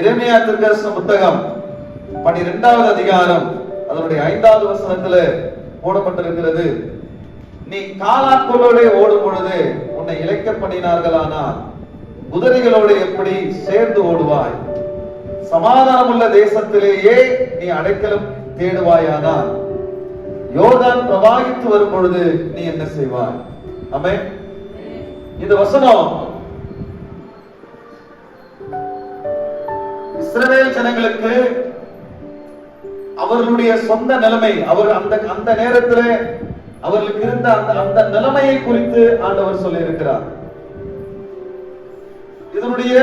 இறைமையா திருக்கரச புத்தகம் பனிரெண்டாவது அதிகாரம் அதனுடைய ஐந்தாவது வசனத்துல போடப்பட்டிருக்கிறது. நீ காலாட்களோட ஓடும் பொழுது உன்னை இழைக்க பண்ணினார்களானால் குதிரைகளோடு எப்படி சேர்ந்து ஓடுவாய்? சமாதானமுள்ள தேசத்திலேயே நீ அடைக்கலம் தேடுவாயானால் யோர்தான் பிரவாகித்து வரும் பொழுது நீ என்ன செய்வாய்? அமே இந்த வசனம் இஸ்ரவேல் ஜனங்களுக்கு அவர்களுடைய சொந்த நிலைமை அவர் அந்த அந்த நேரத்தில் அவர்களுக்கு இருந்த அந்த அந்த நிலைமையை குறித்து ஆண்டவர் சொல்லி இருக்கிறார் இதனுடைய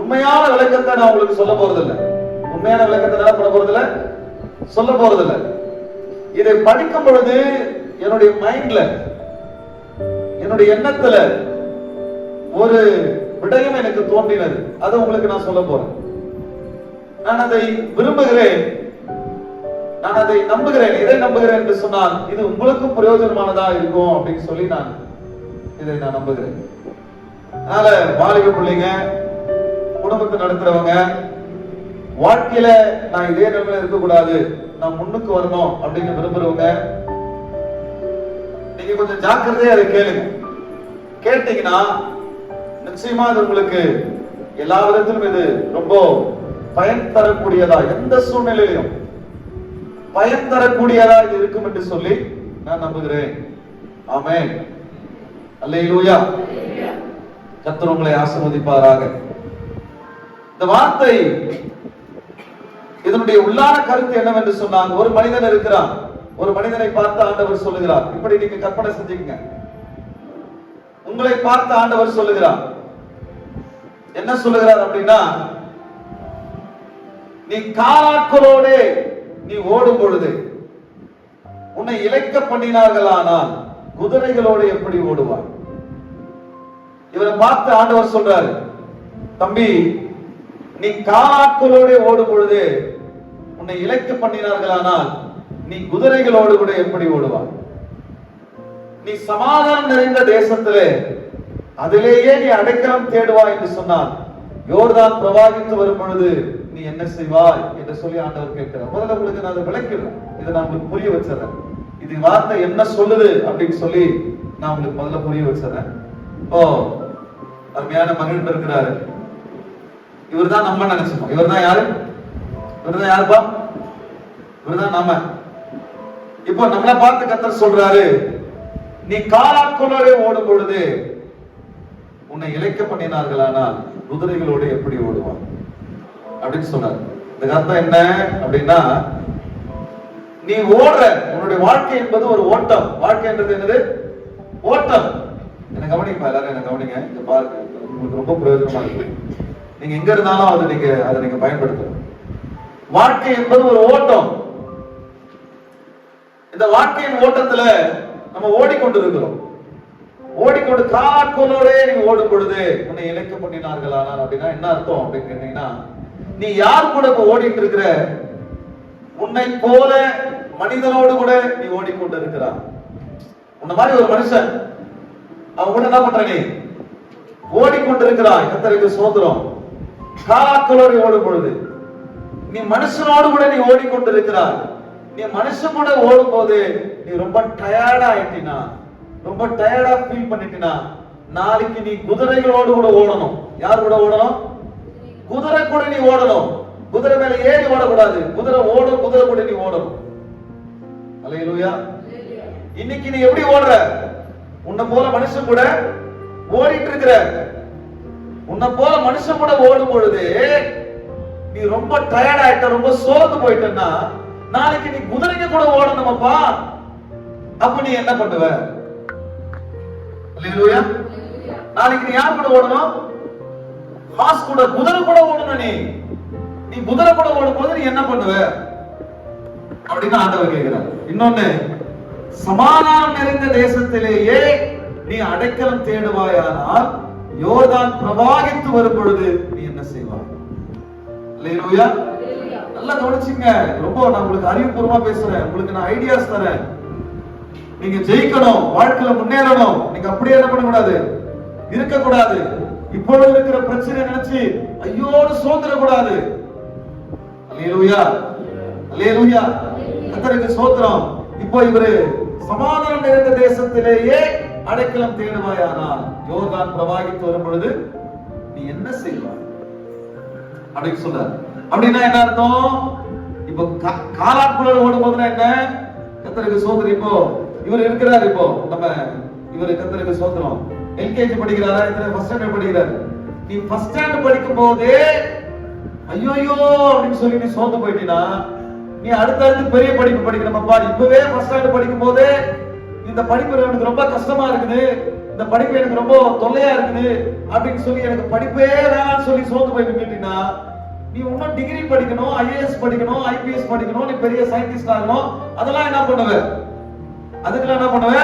உண்மையான விளக்கத்தை நான் உங்களுக்கு சொல்ல போறதில்லை. உண்மையான விளக்கத்தை நான் பண்ண போறதில்லை. சொல்ல போறதில்லை. இதை படிக்கும் பொழுது என்னுடைய மைண்ட்ல என்னுடைய எண்ணத்துல ஒரு விடயம் எனக்கு தோன்றினது. அதை உங்களுக்கு நான் சொல்ல போறேன். நான் அதை விரும்புகிறேன். நான் அதை நம்புகிறேன். எதை நம்புகிறேன் என்று சொன்னால் இது உங்களுக்கும் பிரயோஜனமானதா இருக்கும் அப்படின்னு சொல்லி நான் இதை நான் நம்புகிறேன். அதனால வாலிப பிள்ளைங்க குடும்பத்தை நடத்துறவங்க வாழ்க்கையில நான் இதே நிலைமையில இருக்கக்கூடாது. நான் முன்னுக்கு வரணும் அப்படின்னு விரும்புறவங்க நீங்க கொஞ்சம் ஜாக்கிரதையா அதை கேளுங்க. கேட்டீங்கன்னா நிச்சயமா அது உங்களுக்கு எல்லா விதத்திலும் இது ரொம்ப பயன் தரக்கூடியதா எந்த சூழ்நிலையிலும் பயன் தரக்கூடியதா இது இருக்கும் என்று சொல்லி நான் நம்புகிறேன். ஆமே அல்லையிலூயா கத்தர் உங்களை ஆசிர்வதிப்பாராக. இந்த வார்த்தை இதனுடைய உள்ளான கருத்து என்னவென்று சொன்னாங்க ஒரு மனிதன் இருக்கிறான். ஒரு மனிதனை பார்த்து ஆண்டவர் சொல்லுகிறார். இப்படி நீங்க கற்பனை செஞ்சுக்கங்க. உங்களை பார்த்து ஆண்டவர் சொல்லுகிறார். என்ன சொல்லுகிறார் அப்படின்னா நீ காலாட்களோட நீ ஓடும் பொழுது. உன்னை இழைக்க பண்ணினார்களானால் குதிரைகளோடு எப்படி ஓடுவார் இவரை பார்த்து ஆண்டவர் சொல்றாரு தம்பி நீ காலாட்களோட ஓடும் பொழுது உன்னை இழைக்க பண்ணினார்களானால் நீ குதிரைகளோடு கூட எப்படி ஓடுவார் நீ சமாதானம் நிறைந்த தேசத்திலே அதிலேயே நீ அடைக்கலம் தேடுவாய் என்று சொன்னான். யோர்தான் பிரவாகித்து வரும் பொழுது நீ என்ன செய்வாய் என்று சொல்லி ஆண்டவர் கேட்கிறார். முதல்ல உங்களுக்கு நான் அதை விளக்கிறேன் இதை நான் உங்களுக்கு புரிய வச்சிடறேன். இது வார்த்தை என்ன சொல்லுது அப்படின்னு சொல்லி நான் உங்களுக்கு முதல்ல புரிய வச்சிடறேன். ஓ அருமையான மகன் இருக்கிறாரு. இவர் தான் நம்ம நினைச்சோம் இவர் தான் யாரு? இவர் தான் யாருப்பா? இவர் தான் நம்ம. இப்போ நம்மளை பார்த்து கத்தர் சொல்றாரு நீ காலாக்குள்ளே ஓடும் பொழுது உன்னை இழைக்க பண்ணினார்களானால் குதிரைகளோடு எப்படி ஓடுவான்? அப்படின்னு சொன்னார். இதுக்கு அர்த்தம் என்ன அப்படின்னா நீ ஓடுற உன்னுடைய வாழ்க்கை என்பது ஒரு ஓட்டம். வாழ்க்கை என்றது என்னது? ஓட்டம். என்ன கவனிப்பா எல்லாரும் என்ன கவனிங்க இங்க பாருங்க. உங்களுக்கு ரொம்ப பிரயோஜனமா இருக்கு. நீங்க எங்க இருந்தாலும் அதை நீங்க அதை நீங்க பயன்படுத்தணும். வாழ்க்கை என்பது ஒரு ஓட்டம். இந்த வாழ்க்கையின் ஓட்டத்துல நம்ம ஓடிக்கொண்டிருக்கிறோம். ஓடிக்கொண்டு காக்கோலோட நீ ஓடும் பொழுது உன்னை இழைக்க பண்ணினார்களானால் அப்படின்னா என்ன அர்த்தம் அப்படின்னு கேட்டீங்கன்னா நீ யார் கூட இப்ப ஓடிட்டு இருக்கிற உன்னை போல மனிதனோடு கூட நீ ஓடிக்கொண்டு இருக்கிறான் உன்ன மாதிரி ஒரு மனுஷன் அவன் கூட என்ன பண்ற நீ ஓடிக்கொண்டு இருக்கிறான் கத்தருக்கு சோதரம் காலாக்களோடு ஓடும் பொழுது நீ மனுஷனோடு கூட நீ ஓடிக்கொண்டு இருக்கிறாய் நீ மனுஷன் கூட ஓடும் போது நீ ரொம்ப டயர்டா ஆயிட்டினா ரொம்ப டயர்டா ஃபீல் பண்ணிட்டினா நாளைக்கு நீ குதிரைகளோடு கூட ஓடணும். யார் கூட ஓடணும்? குதிரை கூட நீ ஓடணும். குதிரை மேல ஏறி ஓடக்கூடாது. குதிரை ஓடும் குதிரை கூட நீ ஓடணும் அல்லேலூயா இன்னைக்கு நீ எப்படி ஓடுற? உன்னை போல மனுஷன் கூட ஓடிட்டு இருக்கிற. உன்னை போல மனுஷன் கூட ஓடும் பொழுது நீ ரொம்ப டயர்ட் ஆயிட்ட ரொம்ப சோர்ந்து போயிட்டன்னா நாளைக்கு நீ குதிரைங்க கூட ஓடணுமாப்பா? அப்ப நீ என்ன பண்ணுவ? நாளைக்கு நீ யார் கூட ஓடணும்? ஹாஸ் கூட குதிரை கூட ஓடணும் நீ. நீ குதிரை கூட ஓடும் போது நீ என்ன பண்ணுவ? அப்படின்னு ஆண்டவர் கேட்கிறார். இன்னொன்னு சமாதானம் நிறைந்த தேசத்திலேயே நீ அடைக்கலம் தேடுவாயானால் யோர்தான் பிரவாகித்து வரும் பொழுது நீ என்ன செய்வாய்? அல்லேலூயா. நல்லா கவனிச்சுங்க. ரொம்ப நான் உங்களுக்கு அறிவுபூர்வமா பேசுறேன். உங்களுக்கு நான் ஐடியாஸ் தரேன். நீங்க ஜெயிக்கணும் வாழ்க்கையில முன்னேறணும். நீங்க அப்படியே என்ன பண்ணக்கூடாது? இருக்கக்கூடாது. இப்பொழுது இருக்கிற பிரச்சனை நினைச்சு ஐயோடு சோதரக்கூடாது அல்லேலூயா. அல்லேலூயா. கத்தருக்கு சோத்திரம். இப்போ இவரு சமாதானம் நிறைந்த தேசத்திலேயே அடைக்கலம் தேடுவாயானால் யோர்தான் பிரவாகித்து வரும் பொழுது நீ என்ன செய்வாய்? அப்படின்னு சொல்றாரு அப்படின்னா என்ன அர்த்தம்? இப்போ கா- காலாட்குள்ள ஓடும் போதுனா என்ன? கத்தருக்கு சோதனை இப்போ இவர் இருக்கிறார் இப்போ. நம்ம இவர் கத்தருக்கு சோதனம் எல்கேஜி படிக்கிறாரா? இத்தனை ஃபர்ஸ்ட் ஸ்டாண்டர்ட் படிக்கிறாரு? நீ ஃபர்ஸ்ட் ஸ்டாண்டர்ட் படிக்கும் போது ஐயோ அப்படின்னு சொல்லி நீ சோர்ந்து போயிட்டீனா நீ அடுத்தடுத்து பெரிய படிப்பு படிக்கணுமாப்பா இப்பவே ஃபர்ஸ்ட் ஸ்டாண்டர்ட் படிக்கும் போது இந்த படிப்பு எனக்கு ரொம்ப கஷ்டமா இருக்குது. இந்த படிப்பு எனக்கு ரொம்ப தொல்லையா இருக்குது. அப்படின்னு சொல்லி எனக்கு படிப்பே வேணாம்னு சொல்லி சோர்ந்து போய் நின்றுட்டீங்கன்னா நீ இன்னும் டிகிரி படிக்கணும் ஐஏஎஸ் படிக்கணும் ஐபிஎஸ் படிக்கணும் நீ பெரிய சயின்டிஸ்ட் ஆகணும். அதெல்லாம் என்ன பண்ணுவ? அதுக்கெல்லாம் என்ன பண்ணுவ?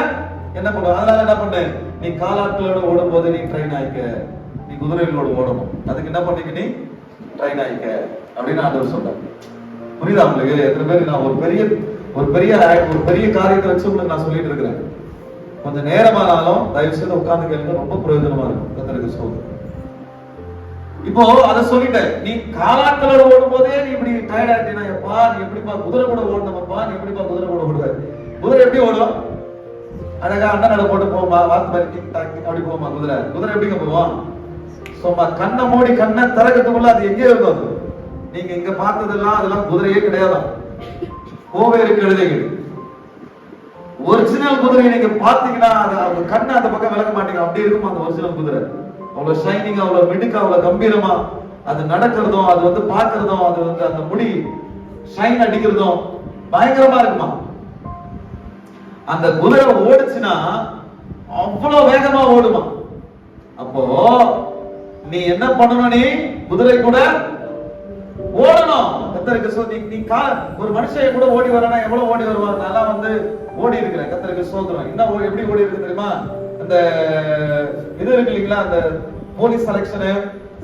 என்ன பண்ணுவ? அதனால என்ன பண்ணு? நீ காலாட்களோட ஓடும் போது நீ ட்ரெயின் ஆயிக்க. நீ குதிரைகளோடு ஓடணும். அதுக்கு என்ன பண்ணிக்க நீ? ட்ரெயின் ஆயிக்க. அப்படின்னு ஆண்டவர் சொல்றாரு. புரியுதா உங்களுக்கு? எத்தனை பேர் நான் ஒரு பெரிய ஒரு பெரிய ஒரு பெரிய காரியத்தை வச்சு உங்களுக்கு நான் சொல்லிட்டு இருக்கிறேன். கொஞ்சம் நேரமானாலும் தயவு செய்து உட்கார்ந்து கேளுங்க. ரொம்ப பிரயோஜனமா இருக்கும். கத்தருக்கு சொல்லுங்க இப்போ அதை சொல்லிட்டேன் நீ காலாட்களோட ஓடும் போதே நீ இப்படி டயர்ட் ஆயிட்டீங்கன்னா எப்பா நீ எப்படிப்பா குதிரை கூட ஓடணுமப்பா? நீ எப்படிப்பா குதிரை கூட ஓடுவ? குதிரை எப்படி ஓடும்? அழகா அண்ணன் நட போட்டு போமா வாத்து மாதிரி டிக் டாக் அப்படி போமா குதிரை குதிரை எப்படிங்க போவோம்? சும்மா கண்ணை மூடி கண்ணை திறக்கத்துக்குள்ள அது எங்கே இருக்கும் அது. நீங்க இங்க பார்த்ததெல்லாம் அதெல்லாம் குதிரையே கிடையாதான் இருக்கு கழுதைகள் ஒரிஜினல் குதிரையை நீங்க பாத்தீங்கன்னா அது அவங்க கண்ணை அந்த பக்கம் விளக்க மாட்டீங்க. அப்படி இருக்கும் அந்த ஒரிஜினல் குதிரை? அவ்வளவு ஷைனிங் அவ்வளவு மிடுக்கு அவ்வளவு கம்பீரமா. அது நடக்கிறதும் அது வந்து பாக்குறதும் அது வந்து அந்த முடி ஷைன் அடிக்கிறதும் பயங்கரமா இருக்குமா? அந்த குதிரை ஓடுச்சுன்னா அவ்வளவு வேகமா ஓடுமா? அப்போ நீ என்ன பண்ணணும் நீ? குதிரை கூட ஓடணும். கத்தருக்கு சோதனை நீ கா ஒரு மனுஷன் கூட ஓடி வரானா? எவ்வளவு ஓடி வருவார்? நல்லா வந்து ஓடி இருக்கிறேன். கத்தருக்கு சோதனம் என்ன ஓ- எப்படி ஓடி இருக்கு தெரியுமா? அந்த இது இருக்கு இல்லைங்களா? அந்த போலீஸ் செலெக்ஷனு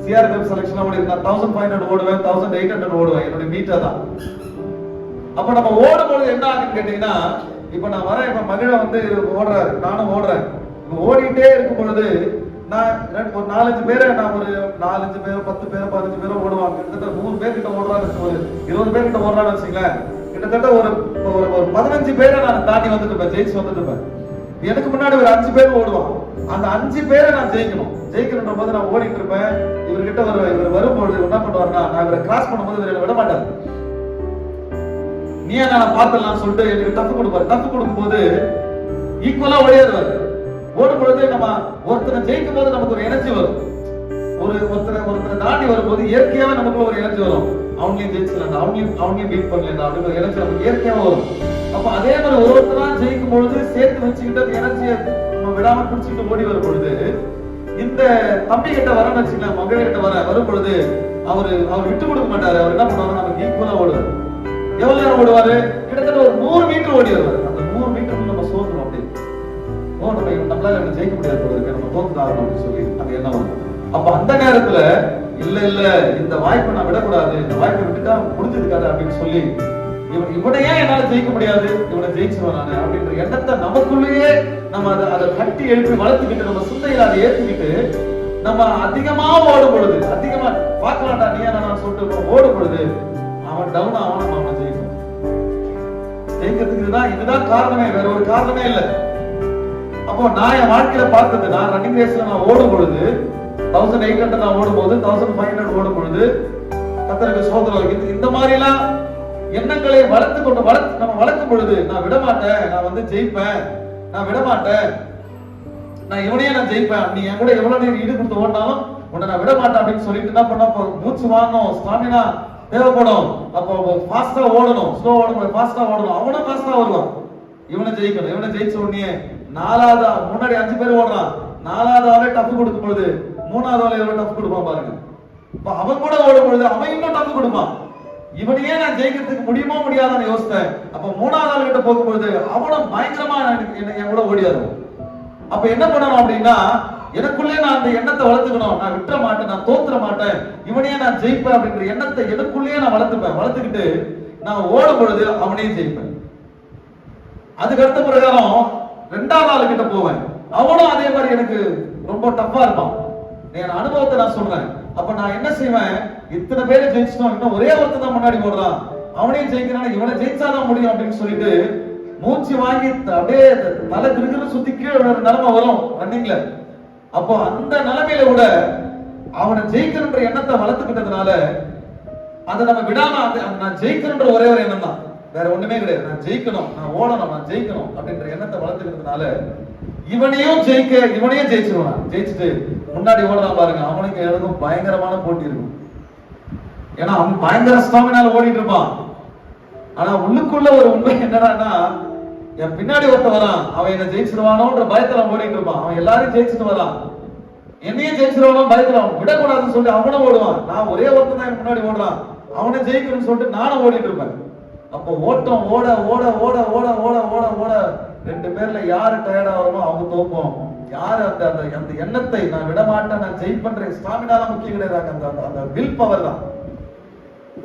சிஆர்பிஎஃப் செலெக்ஷன் ஓடி இருந்தா தௌசண்ட் ஃபைவ் ஹண்ட்ரட் ஓடுவேன் தௌசண்ட் எயிட் ஹண்ட்ரட் ஓடுவேன். என்னுடைய மீட்டர் தான். அப்ப நம்ம ஓடும்போது என்ன ஆகுன்னு கேட்டீங்கன்னா இப்ப நான் வரேன். இப்ப மகிழ வந்து ஓடுறாரு. நானும் ஓடுறேன். இப்ப ஓடிட்டே இருக்கும் பொழுது நான் ஒரு நாலஞ்சு பேரை நான் ஒரு நாலஞ்சு பேர் பத்து பேர் பதினஞ்சு பேரும் ஓடுவாங்க. கிட்டத்தட்ட நூறு பேர் கிட்ட ஓடுறான்னு ஒரு இருபது பேர் கிட்ட ஓடுறான்னு வச்சுங்களேன் கிட்டத்தட்ட ஒரு ஒரு ஒரு பதினஞ்சு பேரை நான் தாண்டி வந்துட்டு இருப்பேன் ஜெயிச்சு வந்துட்டு இருப்பேன் எனக்கு முன்னாடி ஒரு அஞ்சு பேர் ஓடுவான் அந்த அஞ்சு பேரை நான் ஜெயிக்கணும். ஜெயிக்கணுன்ற போது நான் ஓடிட்டு இருப்பேன். இவர்கிட்ட வருவேன் இவர் வரும்பொழுது என்ன பண்ணுவாருன்னா நான் இவரை கிராஸ் பண்ணும்போது இவரை விட மாட்டார் நீ நான் பார்த்தலாம் சொல்லிட்டு எனக்கு தப்பு கொடுப்பாரு. டஃப் கொடுக்கும்போது ஈக்குவலா ஓடியாருவாரு ஓடும் பொழுது நம்ம ஒருத்தரை ஜெயிக்கும் போது நமக்கு ஒரு எனர்ஜி வரும். ஒரு ஒருத்தரை ஒருத்தரை தாண்டி வரும்போது இயற்கையாவே நமக்குள்ள ஒரு எனர்ஜி வரும். அவங்களையும் ஜெயிச்சலாம் அவங்களையும் அவங்களையும் பீட் பண்ணலாம் அப்படின்னு ஒரு எனர்ஜி நமக்கு இயற்கையாவே வரும். அப்ப அதே மாதிரி ஒரு ஒருத்தரா ஜெயிக்கும் பொழுது சேர்த்து வச்சுக்கிட்டு அந்த எனர்ஜியை நம்ம விடாம குடிச்சிட்டு ஓடி வரும் பொழுது இந்த தம்பி கிட்ட வரன்னு வச்சுக்கலாம் மகன் கிட்ட வர வரும் பொழுது அவரு அவர் விட்டு கொடுக்க மாட்டாரு. அவர் என்ன பண்ணுவாரு நமக்கு ஈக்குவலா ஓடுவார். எவ்வளவு நேரம் ஓடுவாரு? கிட்டத்தட்ட ஒரு நூறு மீட்டர் ஓடி வருவாரு அந்த நூறு மீட்டர் நம்ம சோர்ந்துரும் அப்படி. ஓ நம்ம நம்மளால நம்ம ஜெயிக்க முடியாது போல இருக்கு. நம்ம தோத்து ஆகணும் அப்படின்னு சொல்லி அது என்ன வரும். அப்ப அந்த நேரத்துல இல்ல இல்ல இந்த வாய்ப்பை நான் விடக்கூடாது. இந்த வாய்ப்பை விட்டுட்டா முடிஞ்சிருக்காது அப்படின்னு சொல்லி இவன் இவனை ஏன் என்னால ஜெயிக்க முடியாது? இவனை ஜெயிச்சுவான் நானு அப்படின்ற எண்ணத்தை நமக்குள்ளேயே நம்ம அதை அதை கட்டி எழுப்பி வளர்த்துக்கிட்டு நம்ம சிந்தையில அதை ஏத்துக்கிட்டு நம்ம அதிகமா ஓடும் பொழுது அதிகமா பார்க்கலாம்டா நீ நான் சொல்லிட்டு ஓடும் பொழுது அவன் டவுன் ஆவான நம்ம ஜெயிக்கணும் ஜெயிக்கிறதுக்கு இதுதான் இதுதான் காரணமே வேற ஒரு காரணமே இல்லை. அப்போ நான் என் வாழ்க்கையில பார்த்தது நான் ரன்னிங் ரேஸ்ல நான் ஓடும் பொழுது தௌசண்ட் எயிட் ஹண்ட்ரட் நான் ஓடும் போது தௌசண்ட் ஃபைவ் ஹண்ட்ரட் ஓடும் பொழுது கத்தருக்கு சோதனை இந்த இந்த மாதிரி எல்லாம் எண்ணங்களை வளர்த்து கொண்டு வளர்த்து நம்ம வளர்க்கும் பொழுது நான் விட மாட்டேன் நான் வந்து ஜெயிப்பேன் நான் விட மாட்டேன் நான் இவனையே நான் ஜெயிப்பேன். நீ என் கூட எவ்வளவு நேரம் ஈடு கொடுத்து ஓடினாலும் உன்னை நான் விட மாட்டேன் அப்படின்னு சொல்லிட்டு என்ன பண்ண மூச்சு வாங்கணும் சுவாமினா தேவைப்படும். அப்போ ஃபாஸ்டா ஓடணும். ஸ்லோ ஓடணும் ஃபாஸ்டா ஓடணும். அவனும் ஃபாஸ்டா வருவான். இவனை ஜெயிக்கணும். இவனை ஜெயிச்ச உடனே நாலாவது முன்னாடி அஞ்சு பேர் ஓடுறான். நாலாவது ஆளே டஃப் கொடுக்கும் பொழுது மூணாவது ஆளே எவ்வளவு டஃப் கொடுப்பான் பாருங்க. இப்ப அவன் கூட ஓடும் பொழுது அவன் இன்னும் டஃப் கொடுப்பான். இவனையே நான் ஜெயிக்கிறதுக்கு முடியுமோ முடியாதான்னு யோசித்தேன். அப்ப மூணாவது ஆள் கிட்ட போகும்பொழுது அவனும் பயங்கரமா எனக்கு- என்ன- என் கூட ஓடியாரு அப்ப என்ன பண்ணணும் அப்படின்னா எனக்குள்ளே நான் அந்த எண்ணத்தை வளர்த்துக்கணும். நான் விட்டுற மாட்டேன் நான் தோத்துற மாட்டேன். இவனையே நான் ஜெயிப்பேன் அப்படிங்கிற எண்ணத்தை எனக்குள்ளேயே நான் வளர்த்துப்பேன். வளர்த்துக்கிட்டு நான் ஓடும் பொழுது அவனையும் ஜெயிப்பேன். அதுக்கு அடுத்த பிரகாரம் ரெண்டாவது ஆளு கிட்ட போவேன். அவனும் அதே மாதிரி எனக்கு ரொம்ப டஃப்பா இருப்பான். என் அனுபவத்தை நான் சொல்றேன். அப்ப நான் என்ன செய்வேன்? இத்தனை பேரை ஜெயிச்சிட்டோம். இன்னும் ஒரே ஒருத்தர் தான் முன்னாடி போடுறான். அவனையும் ஜெயிக்கிறான். இவனை ஜெயிச்சாதான் முடியும் அப்படின்னு சொல்லிட்டு மூச்சு வாங்கி அப்படியே தலை திருகிற சுத்தி கீழே நிலைமை வரும். ரன்னிங்ல அப்போ அந்த நிலைமையில கூட அவனை ஜெயிக்கணுன்ற எண்ணத்தை வளர்த்துக்கிட்டதுனால அதை நம்ம விடாம அந்த நான் ஜெயிக்கணுன்ற ஒரே ஒரு எண்ணம் தான். வேற ஒண்ணுமே கிடையாது. நான் ஜெயிக்கணும் நான் ஓடணும் நான் ஜெயிக்கணும் அப்படின்ற எண்ணத்தை வளர்த்துக்கிறதுனால இவனையும் ஜெயிக்க இவனையும் ஜெயிச்சிருவான் ஜெயிச்சுட்டு முன்னாடி ஓடுறான் பாருங்க அவனுக்கு எனக்கும் பயங்கரமான போட்டி இருக்கும். ஏன்னா அவன் பயங்கர ஸ்டாமினால ஓடிட்டு இருப்பான். ஆனா உள்ளுக்குள்ள ஒரு உண்மை என்னடான்னா என் பின்னாடி ஒருத்த வரான். அவன் என்ன ஜெயிச்சிருவானோன்ற பயத்துல அவன் ஓடிட்டு இருப்பான். அவன் எல்லாரையும் ஜெயிச்சுட்டு வரான். என்னையும் ஜெயிச்சிருவானோ பயத்துல அவன் விடக்கூடாதுன்னு சொல்லி அவனும் ஓடுவான். நான் ஒரே ஒருத்தன் தான் முன்னாடி ஓடுறான். அவனை ஜெயிக்கணும்னு சொல்லிட்டு நானும் ஓடிட்டு இருப்பேன். அப்போ ஓட்டம் ஓட ஓட ஓட ஓட ஓட ஓட ஓட. ரெண்டு பேர்ல யாரு டயர்ட் ஆகிறோமோ அவங்க தோப்போம். யாரு அந்த அந்த அந்த எண்ணத்தை நான் விட மாட்டேன் நான் ஜெயிப்பேன் ஸ்டாமினாலாம் முக்கியம் கிடையாது. அந்த அந்த- அந்த வில் பவர் தான்.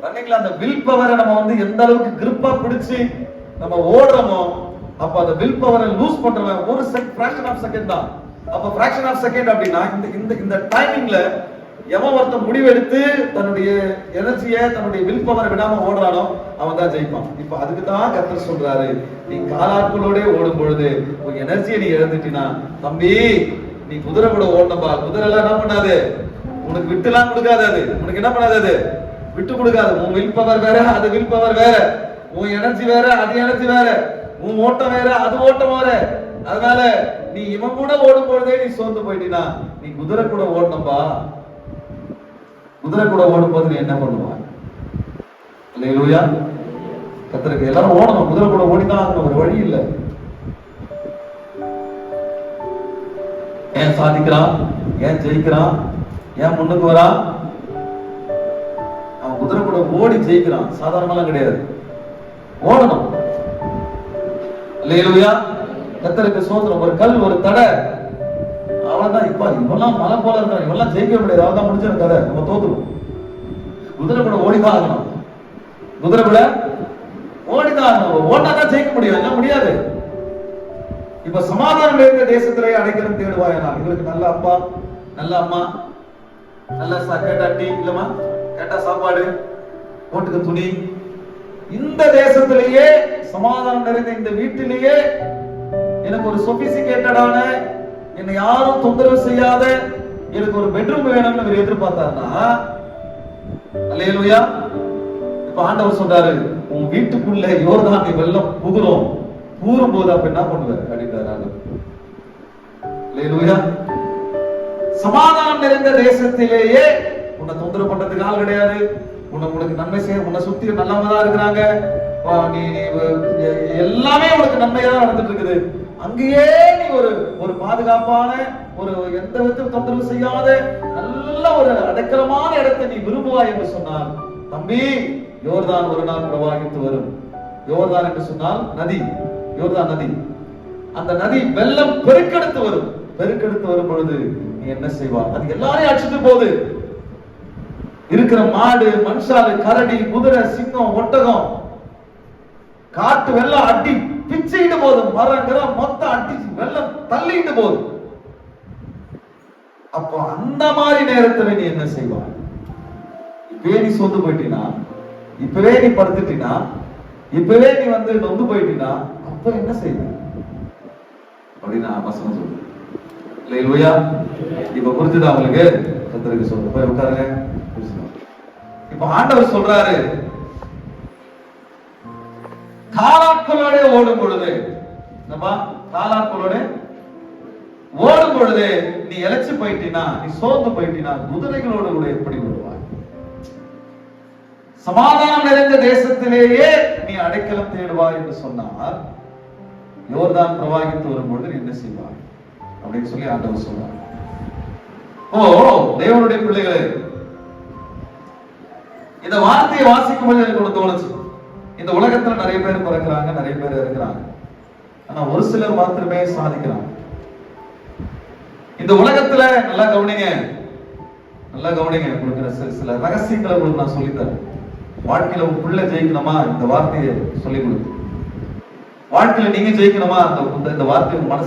ரன்னிங்ல அந்த வில் பவரை நம்ம வந்து எந்த அளவுக்கு கிரிப்பா பிடிச்சு நம்ம ஓடுறோமோ அப்ப அந்த வில் பவரை லூஸ் பண்றவன் ஒரு செகண்ட் ஃபிராக்ஷன் ஆஃப் செகண்ட் தான். அப்ப ஃபிராக்ஷன் ஆஃப் செகண்ட் அப்படின்னா இந்த இந்த இந்த டைமிங்ல எவன் ஒருத்தன் முடிவெடுத்து தன்னுடைய எனர்ஜியை தன்னுடைய வில் பவரை விடாம ஓடுறானோ அவன் தான் ஜெயிப்பான். இப்ப அதுக்கு தான் கத்தர் சொல்றாரு நீ காலாட்களோட ஓடும் பொழுது உன் எனர்ஜியை நீ இழந்துட்டினா தம்பி நீ குதிரை கூட ஓடணும்பா குதிரை எல்லாம் என்ன பண்ணாது? உனக்கு விட்டுலாம் கொடுக்காது அது. உனக்கு என்ன பண்ணாது அது? விட்டு கொடுக்காது. உன் வில் பவர் வேற அது வில் பவர் வேற. உன் எனர்ஜி வேற அது எனர்ஜி வேற. உன் ஓட்டம் வேற அது ஓட்டம் வேற. அதனால நீ இவன் கூட ஓடும் பொழுதே நீ சோர்ந்து போயிட்டீனா நீ குதிரை கூட ஓடணும்பா. குதிரை கூட ஓடும் போது நீ என்ன பண்ணுவ? இல்லையா கத்திரக்கு எல்லாரும் ஓடணும். குதிரை கூட ஓடிதான் ஒரு வழி இல்லை. ஏன் சாதிக்கிறான்? ஏன் ஜெயிக்கிறான்? ஏன் முன்னுக்கு வரான்? அவன் குதிரை கூட ஓடி ஜெயிக்கிறான். சாதாரணமெல்லாம் கிடையாது. ஓடணும். இல்லையா கத்தருக்கு சோதனம் ஒரு கல் ஒரு தடை. அவ்வளவுதான். இப்ப இவெல்லாம் மலை போல இருக்கான் இவெல்லாம் ஜெயிக்க முடியாது அவன் முடிச்சிருக்க கதை. நம்ம தோத்துருவோம். குதிரை கூட ஓடிதான் ஆகணும். குதிரை கூட ஓடிதான் ஆகணும். ஓட்டா தான் ஜெயிக்க முடியும். என்ன முடியாது. இப்ப சமாதானம் இருந்த தேசத்திலே அடைக்கலம் தேடுவாயனா இவருக்கு நல்ல அப்பா நல்ல அம்மா நல்ல சா- கேட்டா டீ இல்லமா கேட்டா சாப்பாடு ஓட்டுக்கு துணி. இந்த தேசத்திலேயே சமாதானம் நிறைந்த இந்த வீட்டிலேயே எனக்கு ஒரு சொபிசிகேட்டடான என்னை யாரும் தொந்தரவு செய்யாத எனக்கு ஒரு பெட்ரூம் வேணும்னு இவர் எதிர்பார்த்தாருன்னா அல்லேலூயா இப்ப ஆண்டவர் சொல்றாரு உன் வீட்டுக்குள்ள யோர்தானை வெள்ளம் புகுறோம். கூறும் போது அப்ப என்ன பண்ணுவார்? அப்படின்றாரு ஆண்டவர். சமாதானம் நிறைந்த தேசத்திலேயே உன்னை தொந்தரவு பண்றதுக்கு ஆள் கிடையாது. உன்னை உனக்கு நன்மை செய்ய உன்னை சுத்தி நல்லவங்க தான் இருக்கிறாங்க நீ எல்லாமே உனக்கு நன்மையா தான் நடந்துட்டு இருக்குது. அங்கேயே நீ ஒரு ஒரு பாதுகாப்பான ஒரு எந்த விதத்திலும் தொந்தரவு செய்யாத நல்ல ஒரு அடைக்கலமான இடத்தை நீ விரும்புவாய் என்று சொன்னார் தம்பி யோர்தான் ஒரு நாள் பிரவாகித்து வரும். யோர்தான் என்று சொன்னால் நதி. யோர்தான் நதி. அந்த நதி வெள்ளம் பெருக்கெடுத்து வரும். பெருக்கெடுத்து வரும் பொழுது நீ என்ன செய்வா அது எல்லாரையும் அடிச்சுட்டு போகுது. இருக்கிற மாடு மனுஷாலு கரடி குதிரை சிங்கம் ஒட்டகம். காட்டு வெள்ளம் அடி பிச்சையிட்டு போதும் மரம் மொத்தம் அடி வெள்ளம் தள்ளிட்டு போதும் அப்போ அந்த மாதிரி நேரத்துல நீ என்ன செய்வா இப்பவே நீ சொந்து போயிட்டினா? இப்பவே நீ படுத்துட்டினா? இப்பவே நீ வந்து நொந்து போயிட்டினா? அப்ப என்ன செய்வ அப்படின்னு நான் வசனம் சொல்றேன். இல்லையா? இப்ப புரிஞ்சுதா உங்களுக்கு? கத்தருக்கு சொல்றேன் போய் உட்காருங்க. இப்ப ஆண்டவர் சொல்றாரு காலாட்களோட ஓடும் பொழுது காலாட்களோட ஓடும் பொழுது நீ இழைச்சு போயிட்டினா நீ சோர்ந்து போயிட்டினா குதிரைகளோடு கூட எப்படி ஓடுவாய்? சமாதானம் நிறைந்த தேசத்திலேயே நீ அடைக்கலம் தேடுவாய் என்று சொன்னார் யோர்தான் பிரவாகித்து வரும்பொழுது நீ என்ன செய்வாய்? அப்படின்னு சொல்லி ஆண்டவர் சொல்றார். ஓ தேவனுடைய பிள்ளைகளே இந்த வார்த்தையை வாசிக்கும் போது எனக்கு ஒண்ணு தோணுச்சு. இந்த உலகத்துல நிறைய பேர் பிறக்கிறாங்க நிறைய பேர் இருக்கிறாங்க ஆனா ஒரு சிலர் மாத்திரமே சாதிக்கிறாங்க. இந்த உலகத்துல நல்லா கவனிங்க. நல்லா கவனிங்க கொடுக்குற சில சில ரகசியங்களை உங்களுக்கு நான் சொல்லித்தரேன். வாழ்க்கையில உங்க பிள்ளை ஜெயிக்கணுமா? இந்த வார்த்தையை சொல்லி கொடுத்து வாழ்க்கையில நீங்க ஜெயிக்கணுமா? அந்த இந்த- வார்த்தையை உங்க மனசு